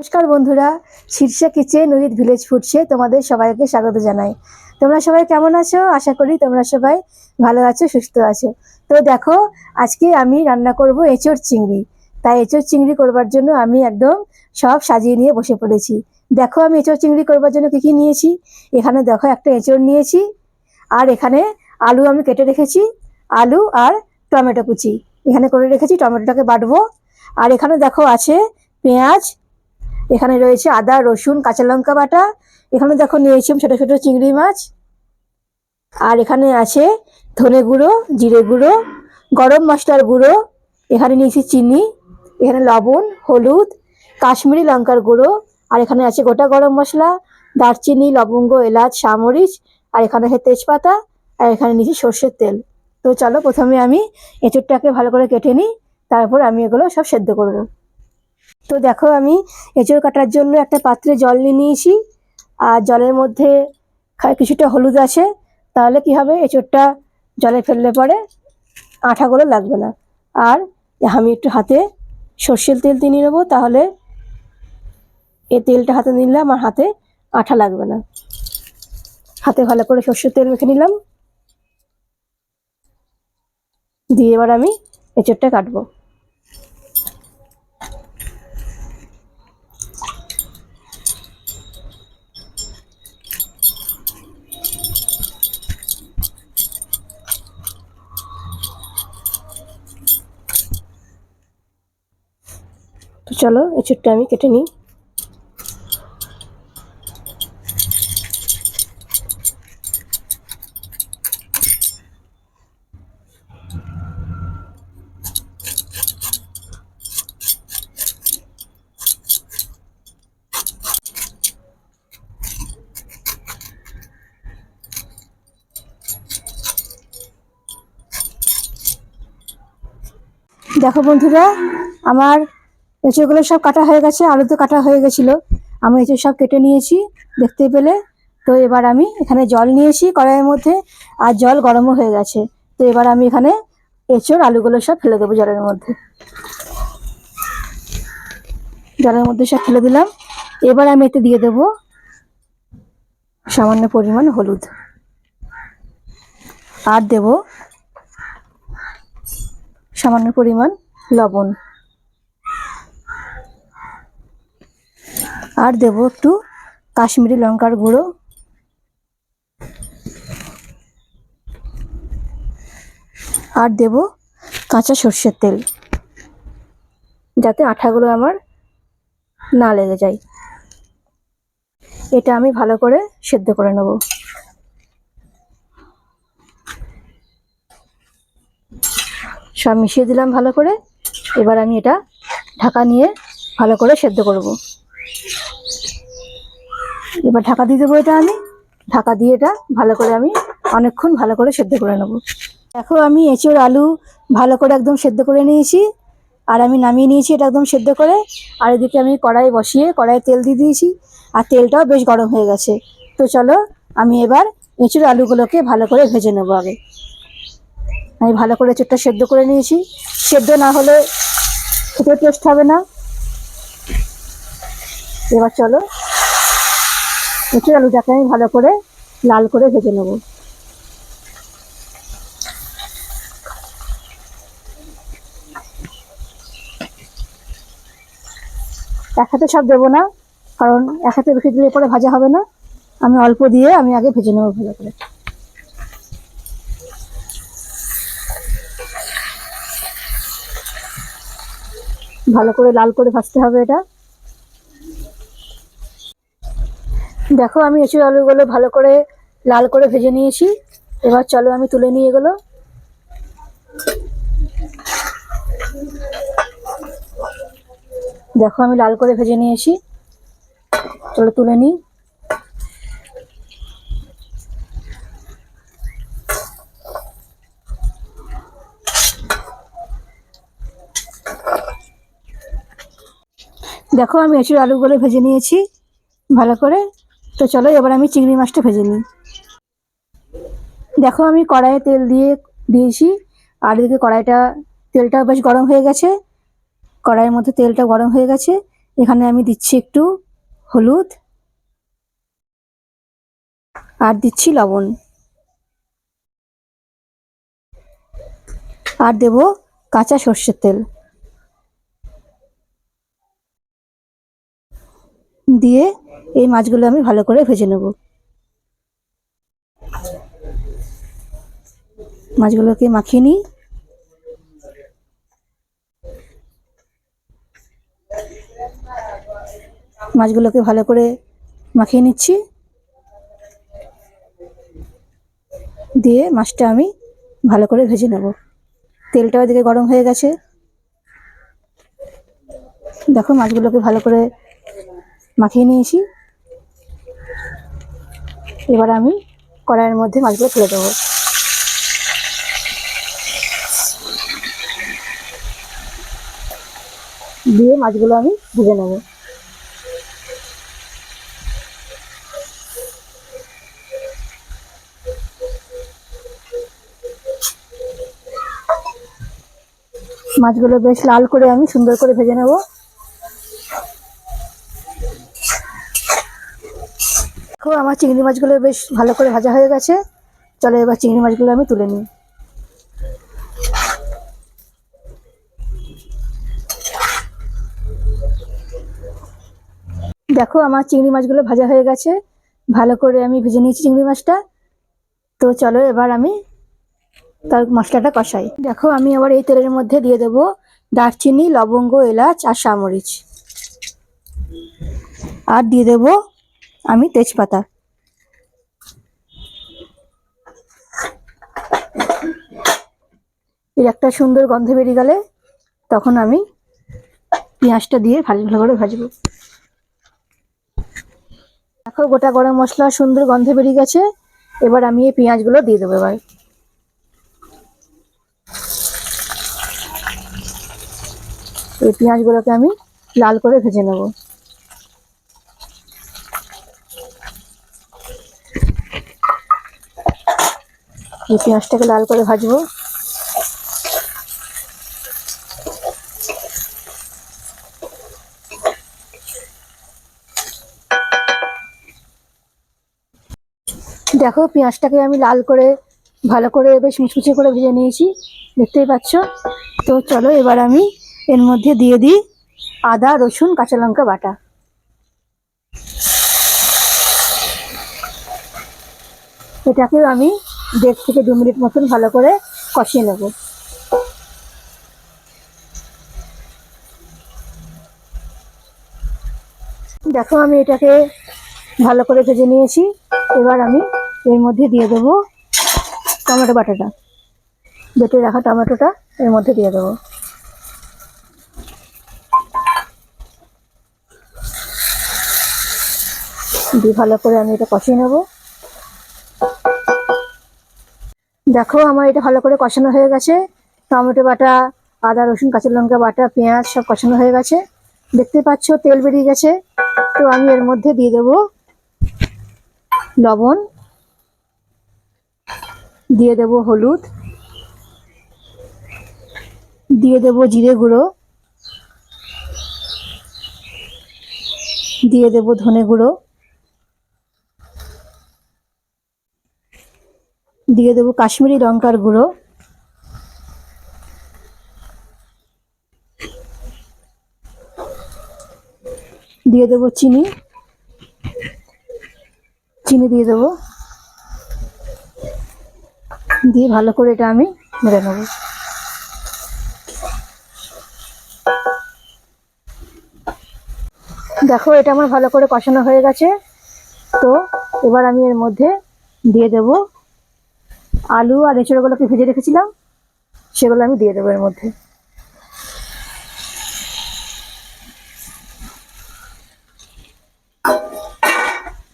নমস্কার বন্ধুরা, Shirsha kitchen with village ফুডসে তোমাদের সবাইকে স্বাগত জানাই। তোমরা সবাই কেমন আছো? আশা করি তোমরা সবাই ভালো আছো, সুস্থ আছো। তো দেখো, আজকে আমি রান্না করব এঁচড় চিংড়ি। তাই এঁচড় চিংড়ি করবার জন্য আমি একদম সব সাজিয়ে নিয়ে বসে পড়েছি। দেখো, আমি এঁচড় চিংড়ি করবার জন্য কী কী নিয়েছি? এখানে দেখো, একটা এঁচড় নিয়েছি, আর এখানে আলু আমি কেটে রেখেছি, আলু আর টমেটো কুচি। এখানে করে রেখেছি, টমেটোটাকে বাটবো। আর এখানে দেখো, আছে পেঁয়াজ এখানে রয়েছে আদা, রসুন, কাঁচা লঙ্কা বাটা। এখানে দেখো নিয়েছি আমি ছোটো ছোটো চিংড়ি মাছ। আর এখানে আছে ধনে গুঁড়ো, জিরে গুঁড়ো, গরম মশলার গুঁড়ো। এখানে নিয়েছি চিনি, এখানে লবণ, হলুদ, কাশ্মীরি লঙ্কার গুঁড়ো। আর এখানে আছে গোটা গরম মশলা, দারচিনি, লবঙ্গ, এলাচ সামরিচ আর এখানে আছে তেজপাতা, আর এখানে নিয়েছি সর্ষের তেল। তো চলো প্রথমে আমি এঁচড়টাকে ভালো করে কেটে নিই, তারপর আমি এগুলো সব সেদ্ধ করব তো দেখো আমি এঁচড় কাটার জন্য একটা পাত্রে জল নিয়ে নিয়েছি। আর জলের মধ্যে কিছুটা হলুদ আছে। তাহলে কি হবে? এঁচড়টা জলে ফেললে পরে আঠাগুলো লাগবে না। আর আমি একটু হাতে সর্ষের তেল দিয়ে নেব। তাহলে এই তেলটা হাতে নিলে আমার হাতে আঠা লাগবে না। হাতে ভালো করে সর্ষের তেল মেখে নিলাম। দিয়ে এবার আমি এঁচড়টা কাটবো। চলো এঁচড়টা আমি কেটে নিই। দেখো বন্ধুরা আমার এঁচড়গুলো সব কাটা হয়ে গেছে, আলু তো কাটা হয়ে গেছিল। আমি এঁচড় সব কেটে নিয়েছি, দেখতে পেলে। তো এবার আমি এখানে জল নিয়েছি কড়াইয়ের মধ্যে, আর জল গরমও হয়ে গেছে। তো এবার আমি এখানে এঁচড় আলুগুলো সব ফেলে দেবো জলের মধ্যে। জলের মধ্যে সব ফেলে দিলাম। এবার আমি এতে দিয়ে দেবো সামান্য পরিমাণ হলুদ। আর দেব সামান্য পরিমাণ লবণ। আর দেব একটু কাশ্মীরি লঙ্কার গুঁড়ো। আর দেব কাঁচা সর্ষের তেল, যাতে আঠাগুলো আমার না লেগে যায়। এটা আমি ভালো করে সেদ্ধ করে নেব। সব মিশিয়ে দিলাম ভালো করে। এবার আমি এটা ঢাকা নিয়ে ভালো করে সেদ্ধ করব। এবার ঢাকা দিয়ে দেবো এটা আমি। ঢাকা দিয়ে এটা ভালো করে আমি অনেকক্ষণ ভালো করে সেদ্ধ করে নেব। দেখো আমি এঁচোড় আলু ভালো করে একদম সেদ্ধ করে নিয়েছি। আর আমি নামিয়ে নিয়েছি এটা একদম সেদ্ধ করে। আর এদিকে আমি কড়াই বসিয়ে কড়াইয়ে তেল দিয়ে দিয়েছি। আর তেলটাও বেশ গরম হয়ে গেছে। তো চলো আমি এবার এঁচোড় আলুগুলোকে ভালো করে ভেজে নেব আগে। আমি ভালো করে এঁচোড়টা সেদ্ধ করে নিয়েছি। সেদ্ধ না হলে খেতে টেস্ট হবে না। এবার চলো এঁচোড় আলুটাকে আমি ভালো করে লাল করে ভেজে নেব। এক হাতে সব দেবো না, কারণ এক হাতে বেশি দিলে পরে ভাজা হবে না। আমি অল্প দিয়ে আমি আগে ভেজে নেব ভালো করে। ভালো করে লাল করে ভাজতে হবে এটা। দেখো, আমি এঁচুর আলুগুলো ভালো করে লাল করে ভেজে নিয়েছি। এবার চলো আমি তুলে নিয়ে এগুলো। দেখো, আমি লাল করে ভেজে নিয়েছি। চলো তুলে নিই। দেখো, আমি এঁচুর আলুগুলো ভেজে নিয়েছি ভালো করে। তো চলো এবার আমি চিংড়ি মাছটা ভেজে নিই। দেখো আমি কড়াইয়ে তেল দিয়ে দিয়েছি, আর এদিকে কড়াইটা তেলটা বেশ গরম হয়ে গেছে। কড়াইয়ের মধ্যে তেলটা গরম হয়ে গেছে। এখানে আমি দিচ্ছি একটু হলুদ, আর দিচ্ছি লবণ। আর দেব কাঁচা সর্ষের তেল। দিয়ে এই মাছগুলো আমি ভালো করে ভেজে নেব। মাছগুলোকে মাখিয়ে নিই। মাছগুলোকে ভালো করে মাখিয়ে নিচ্ছি। দিয়ে মাছটা আমি ভালো করে ভেজে নেব। তেলটা ওদিকে গরম হয়ে গেছে। দেখো মাছগুলোকে ভালো করে মাখিয়ে নিয়েছি। এবার আমি কড়াইয়ের মধ্যে মাছগুলো তুলে দেবো। দিয়ে মাছগুলো আমি ভেজে নেব। মাছগুলো বেশ লাল করে আমি সুন্দর করে ভেজে নেব। দেখো, আমার চিংড়ি মাছগুলো বেশ ভালো করে ভাজা হয়ে গেছে। চলো এবার চিংড়ি মাছগুলো আমি তুলে নিই। দেখো, আমার চিংড়ি মাছগুলো ভাজা হয়ে গেছে। ভালো করে আমি ভেজে নিয়েছি চিংড়ি মাছটা। তো চলো, এবার আমি তার মশলাটা কষাই। দেখো, আমি আবার এই তেলের মধ্যে দিয়ে দেবো দারচিনি, লবঙ্গ, এলাচ আর সামরিচ আর দিয়ে দেব আমি তেজপাতা। এর একটা সুন্দর গন্ধ বেরিয়ে গেলে তখন আমি পেঁয়াজটা দিয়ে ভালো ভালো করে ভাজবো। দেখো, গোটা গরম মশলা সুন্দর গন্ধ বেরিয়ে গেছে। এবার আমি এই পেঁয়াজগুলো দিয়ে দেবো এবার। এই পেঁয়াজগুলোকে আমি লাল করে ভেজে নেব। পেঁয়াজটাকে লাল করে ভাজবো। দেখো পেঁয়াজটাকে আমি লাল করে, ভালো করে বেশ মুচমুচে করে ভেজে নিয়েছি, দেখতেই পাচ্ছ? তো চলো এবার আমি এর মধ্যে দিয়ে দিই আদা, রসুন, কাঁচা লঙ্কা বাটা। এটাকেও আমি দেড় থেকে দু মিনিট মতন ভালো করে কষিয়ে নেব। দেখো আমি এটাকে ভালো করে ভেজে নিয়েছি। এবার আমি এর মধ্যে দিয়ে দেবো টমেটো বাটাটা। বেটে রাখা টমেটোটা এর মধ্যে দিয়ে দেবো। দিয়ে ভালো করে আমি এটা কষিয়ে নেব। দেখো আমার এটা ভালো করে কষানো হয়ে গেছে। টমেটো বাটা, আদা, রসুন, কাঁচা লঙ্কা বাটা, পেঁয়াজ সব কষানো হয়ে গেছে। দেখতে পাচ্ছ তেল বেরিয়ে গেছে। তো আমি এর মধ্যে দিয়ে দেব লবণ। দিয়ে দেব হলুদ। দিয়ে দেব জিরে গুঁড়ো। দিয়ে দেব ধনে গুঁড়ো। দিয়ে দেবো কাশ্মীরি লঙ্কার গুঁড়ো। দিয়ে দেবো চিনি। চিনি দিয়ে দেবো। দিয়ে ভালো করে এটা আমি মেরে নেব। দেখো, এটা আমার ভালো করে কষানো হয়ে গেছে। তো এবার আমি এর মধ্যে দিয়ে দেবো আলু আর এঁচড়গুলোকে ভেজে রেখেছিলাম, সেগুলো আমি দিয়ে দেবো এর মধ্যে।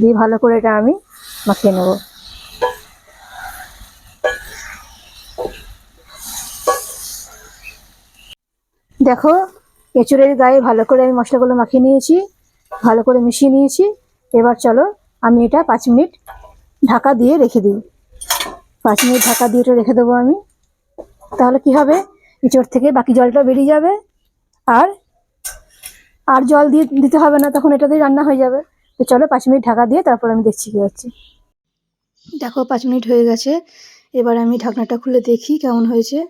দিয়ে ভালো করে এটা আমি মাখিয়ে নেব। দেখো, এঁচড়ের গায়ে ভালো করে আমি মশলাগুলো মাখিয়ে নিয়েছি, ভালো করে মিশিয়ে নিয়েছি। এবার চলো আমি এটা পাঁচ মিনিট ঢাকা দিয়ে রেখে দিই। পাঁচ মিনিট ঢাকা দিয়ে রেখে দেবো আমি। তাহলে কি হবে? এঁচড় থেকে বাকি জলটা বেরিয়ে যাবে। আর আর জল দিয়ে দিতে হবে না, তখন এটাতেই রান্না হয়ে যাবে। তো চলো পাঁচ মিনিট ঢাকা দিয়ে তারপর আমি দেখছি কী হচ্ছে। দেখো, পাঁচ মিনিট হয়ে গেছে। এবার আমি ঢাকনাটা খুলে দেখি কেমন হয়েছে।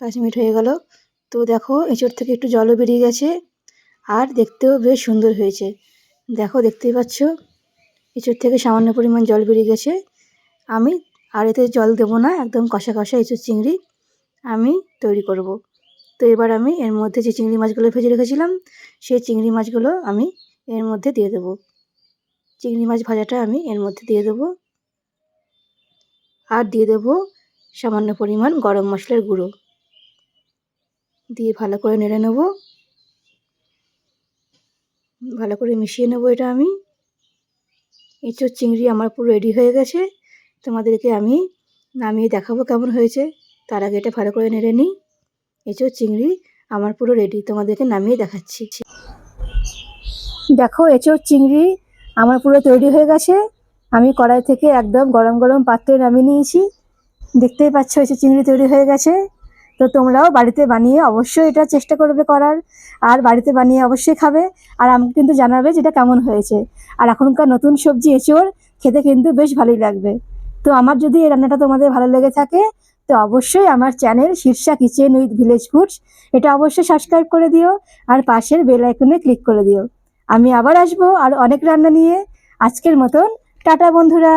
পাঁচ মিনিট হয়ে গেল। তো দেখো, এঁচড় থেকে একটু জলও বেরিয়ে গেছে। আর দেখতেও বেশ সুন্দর হয়েছে। দেখো, দেখতেই পাচ্ছ? এঁচড় থেকে সামান্য পরিমাণ জল বেরিয়ে গেছে। আমি আর এতে জল দেবো না, একদম কষা কষা এঁচড় চিংড়ি আমি তৈরি করব। তো এবার আমি এর মধ্যে যে চিংড়ি মাছগুলো ভেজে রেখেছিলাম, সেই চিংড়ি মাছগুলো আমি এর মধ্যে দিয়ে দেবো। চিংড়ি মাছ ভাজাটা আমি এর মধ্যে দিয়ে দেবো। আর দিয়ে দেবো সামান্য পরিমাণ গরম মশলার গুঁড়ো। দিয়ে ভালো করে নেড়ে নেব। ভালো করে মিশিয়ে নেব এটা আমি। এঁচোড় চিংড়ি আমার পুরো রেডি হয়ে গেছে। তোমাদেরকে আমি নামিয়ে দেখাবো কেমন হয়েছে। তার আগে এটা ভালো করে নেড়ে নিই। এঁচোড় চিংড়ি, আমার পুরো রেডি তোমাদেরকে নামিয়ে দেখাচ্ছি। দেখো এঁচোড় চিংড়ি আমার পুরো তৈরি হয়ে গেছে। আমি কড়াই থেকে একদম গরম গরম পাত্রে নামিয়ে নিয়েছি। দেখতেই পাচ্ছ এঁচোড় চিংড়ি তৈরি হয়ে গেছে। তো তোমরাও বাড়িতে বানিয়ে অবশ্যই এটা চেষ্টা করবে করার। আর বাড়িতে বানিয়ে অবশ্যই খাবে। আর আমাকে কিন্তু জানাবে যেটা কেমন হয়েছে। আর এখনকার নতুন সবজি এঁচোড় খেতে কিন্তু বেশ ভালোই লাগবে। তো আমার যদি এই রান্নাটা তোমাদের ভালো লেগে থাকে, তো অবশ্যই আমার channel Shirsha kitchen with village foods, এটা অবশ্যই সাবস্ক্রাইব করে দিও আর পাশের বেল আইকনে ক্লিক করে দিও। আমি আবার আসব আর অনেক রান্না নিয়ে। আজকের মতন, টাটা বন্ধুরা।